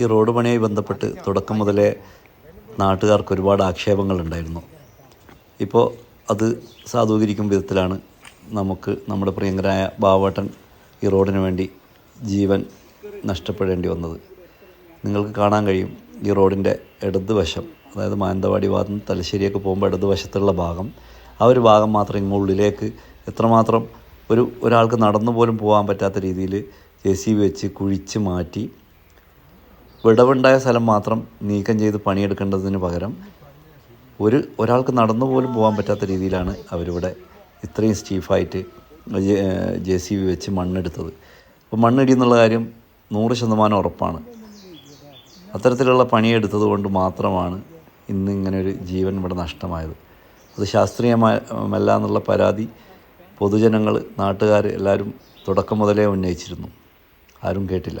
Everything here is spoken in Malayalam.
ഈ റോഡ് പണിയായി ബന്ധപ്പെട്ട് തുടക്കം മുതലേ നാട്ടുകാർക്ക് ഒരുപാട് ആക്ഷേപങ്ങൾ ഉണ്ടായിരുന്നു ഇപ്പോൾ അത് സാധൂകരിക്കും വിധത്തിലാണ് നമുക്ക് നമ്മുടെ പ്രിയങ്കരായ ബാവേട്ടൻ ഈ റോഡിന് വേണ്ടി ജീവൻ നഷ്ടപ്പെടേണ്ടി വന്നത്. നിങ്ങൾക്ക് കാണാൻ കഴിയും ഈ റോഡിന്റെ ഇടതുവശം അതായത് മാനന്തവാടി ഭാഗത്ത് നിന്ന് തലശ്ശേരിയൊക്കെ പോകുമ്പോൾ ഇടതുവശത്തുള്ള ഭാഗം ആ ഒരു ഭാഗം മാത്രം ഇങ്ങുള്ളിലേക്ക് എത്രമാത്രം ഒരു ഒരാൾക്ക് നടന്നു പോലും പോകാൻ പറ്റാത്ത രീതിയിൽ ജെ സി ബി വെച്ച് കുഴിച്ച് മാറ്റി വിടവുണ്ടായ സ്ഥലം മാത്രം നീക്കം ചെയ്ത് പണിയെടുക്കേണ്ടതിന് പകരം ഒരു ഒരാൾക്ക് നടന്നു പോലും പോകാൻ പറ്റാത്ത രീതിയിലാണ് അവരിവിടെ ഇത്രയും സ്റ്റീഫായിട്ട് ജെ സി ബി വെച്ച് മണ്ണെടുത്തത്. അപ്പോൾ മണ്ണിടി എന്നുള്ള കാര്യം നൂറ് ശതമാനം ഉറപ്പാണ്. അത്തരത്തിലുള്ള പണിയെടുത്തത് കൊണ്ട് മാത്രമാണ് ഇന്ന് ഇങ്ങനെ ഒരു ജീവൻ ഇവിടെ നഷ്ടമായത്. അത് ശാസ്ത്രീയമല്ല എന്നുള്ള പരാതി പൊതുജനങ്ങൾ നാട്ടുകാർ എല്ലാവരും തുടക്കം മുതലേ ഉന്നയിച്ചിരുന്നു. ആരും കേട്ടില്ല.